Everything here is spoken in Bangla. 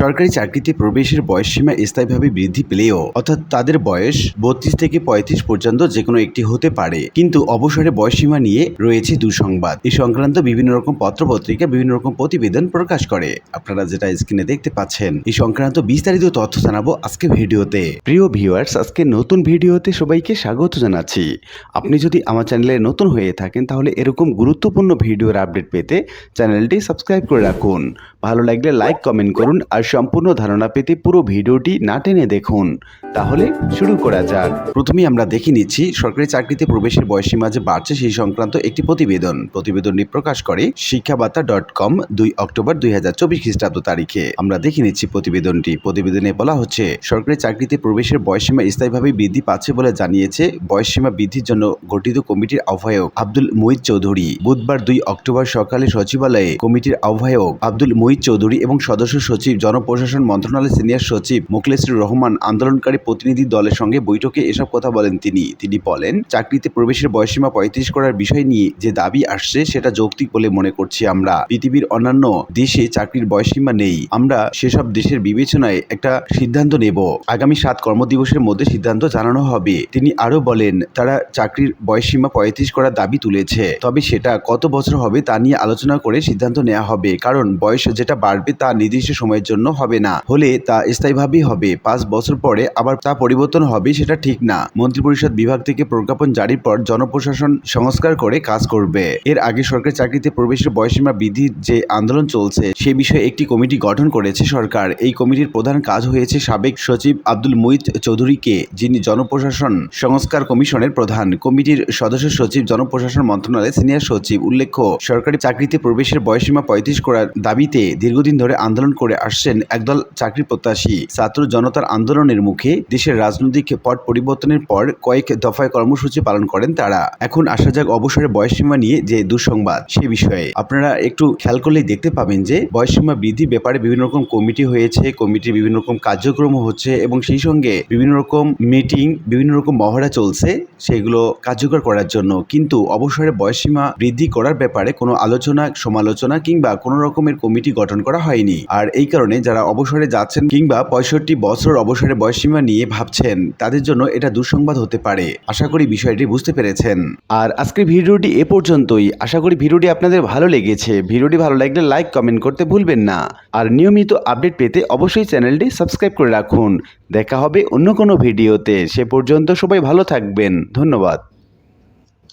সরকারি চাকরিতে প্রবেশের বয়সসীমা স্থায়ীভাবে বৃদ্ধি পেলেও, অর্থাৎ তাদের বয়স বত্রিশ থেকে পঁয়ত্রিশ পর্যন্ত যে কোনো একটি হতে পারে। কিন্তু অবসরে বয়সসীমা নিয়ে রয়েছে দুঃসংবাদ। এই সংক্রান্ত বিভিন্ন রকম পত্রপত্রিকা, বিভিন্ন রকম প্রতিবেদন প্রকাশ করে। আপনারা যেটা স্ক্রিনে দেখতে পাচ্ছেন এই সংক্রান্ত বিস্তারিত তথ্য জানাব আজকে ভিডিওতে। প্রিয় ভিউয়ার্স আজকে নতুন ভিডিওতে সবাইকে স্বাগত জানাচ্ছি। আপনি যদি আমার চ্যানেলে নতুন হয়ে থাকেন, তাহলে এরকম গুরুত্বপূর্ণ ভিডিওর আপডেট পেতে চ্যানেলটি সাবস্ক্রাইব করে রাখুন। ভালো লাগলে লাইক কমেন্ট করুন আর সম্পূর্ণ ধারণা পেতে পুরো ভিডিওটি না টেনে দেখুন। তাহলে শুরু করা যাক। প্রথমেই আমরা দেখে নিচ্ছি, সরকারি চাকরিতে প্রবেশের বয়সীমা যে বাড়ছে সেই সংক্রান্ত একটি প্রতিবেদন। প্রতিবেদনটি প্রকাশ করে শিক্ষাবার্তা ডট কম দুই অক্টোবর দুই হাজার চব্বিশ খ্রিস্টাব্দ তারিখে। আমরা দেখে নিচ্ছি প্রতিবেদনটি। প্রতিবেদনে বলা হচ্ছে, সরকারি চাকরিতে প্রবেশের বয়সীমা স্থায়ীভাবে বৃদ্ধি পাচ্ছে বলে জানিয়েছে বয়সসীমা বৃদ্ধির জন্য গঠিত কমিটির আহ্বায়ক আব্দুল মুহিত চৌধুরী। বুধবার দুই অক্টোবর সকালে সচিবালয়ে কমিটির আহ্বায়ক আব্দুল মুহিত চৌধুরী এবং সদস্য সচিব জনপ্রশাসন মন্ত্রণালয়ের সিনিয়র সচিব মুখলেসুর রহমান আন্দোলনকারী প্রতিনিধি দলের সঙ্গে বৈঠকে এসব কথা বলেন তিনি। তিনি বলেন, চাকরিতে প্রবেশের বয়সীমা পঁয়ত্রিশ করার বিষয় নিয়ে যে দাবি আসছে সেটা যৌক্তিক বলে মনে করছি আমরা। পৃথিবীর অন্যান্য দেশে চাকরির বয়সীমা নেই। আমরা সেসব দেশের বিবেচনায় একটা সিদ্ধান্ত নেব। আগামী সাত কর্মদিবসের মধ্যে সিদ্ধান্ত জানানো হবে। তিনি আরও বলেন, তারা চাকরির বয়সীমা পঁয়ত্রিশ করার দাবি তুলেছে। তবে সেটা কত বছর হবে তা নিয়ে আলোচনা করে সিদ্ধান্ত নেওয়া হবে। কারণ বয়স যেটা বাড়বে তা নির্দিষ্ট সময়ের জন্য হবে না। হলে তা স্থায়ীভাবেই হবে। পাঁচ বছর পরে আবার তা পরিবর্তন হবে সেটা ঠিক না। মন্ত্রিপরিষদ বিভাগ থেকে প্রজ্ঞাপন জারির পর জনপ্রশাসন সংস্কার করে কাজ করবে। এর আগে সরকারি চাকরিতে প্রবেশের বয়সীমা বৃদ্ধির যে আন্দোলন চলছে, সে বিষয়ে একটি কমিটি গঠন করেছে সরকার। এই কমিটির প্রধান কাজ হয়েছে সাবেক সচিব আব্দুল মুইত চৌধুরীকে, যিনি জনপ্রশাসন সংস্কার কমিশনের প্রধান। কমিটির সদস্য সচিব, জনপ্রশাসন মন্ত্রণালয়ের সিনিয়র সচিব। উল্লেখ্য, সরকারি চাকরিতে প্রবেশের বয়সীমা পঁয়ত্রিশ করার দাবিতে দীর্ঘদিন ধরে আন্দোলন করে আসছেন একদল চাকরি প্রত্যাশী ছাত্র জনতার আন্দোলনের মুখে দেশের রাজনৈতিক পট পরিবর্তনের পর কয়েক দফায় কর্মসূচি পালন করেন তারা। এখন আসা যাক অবসরের বয়সসীমা নিয়ে যে দুঃসংবাদ সে বিষয়ে। আপনারা একটু খেয়াল করলেই দেখতে পাবেন যে বয়সসীমা বৃদ্ধির ব্যাপারে বিভিন্ন রকম কমিটি হয়েছে, কমিটির বিভিন্ন রকম কার্যক্রম হচ্ছে এবং সেই সঙ্গে বিভিন্ন রকম মিটিং, বিভিন্ন রকম মহড়া চলছে সেগুলো কার্যকর করার জন্য। কিন্তু অবসরের বয়সসীমা বৃদ্ধি করার ব্যাপারে কোনো আলোচনা, সমালোচনা কিংবা কোনো রকমের কমিটি গঠন করা হয়নি। আর এই কারণে যারা অবসরে যাচ্ছেন কিংবা পঁয়ষট্টি বছর অবসরের বয়সসীমা নিয়ে ভাবছেন, তাদের জন্য এটা দুঃসংবাদ হতে পারে। আশা করি বিষয়টি বুঝতে পেরেছেন। আর আজকের ভিডিওটি এ পর্যন্তই। আশা করি ভিডিওটি আপনাদের ভালো লেগেছে। ভিডিওটি ভালো লাগলে লাইক, কমেন্ট করতে ভুলবেন না। আর নিয়মিত আপডেট পেতে অবশ্যই চ্যানেলটি সাবস্ক্রাইব করে রাখুন। দেখা হবে অন্য কোনো ভিডিওতে। সে পর্যন্ত সবাই ভালো থাকবেন। ধন্যবাদ।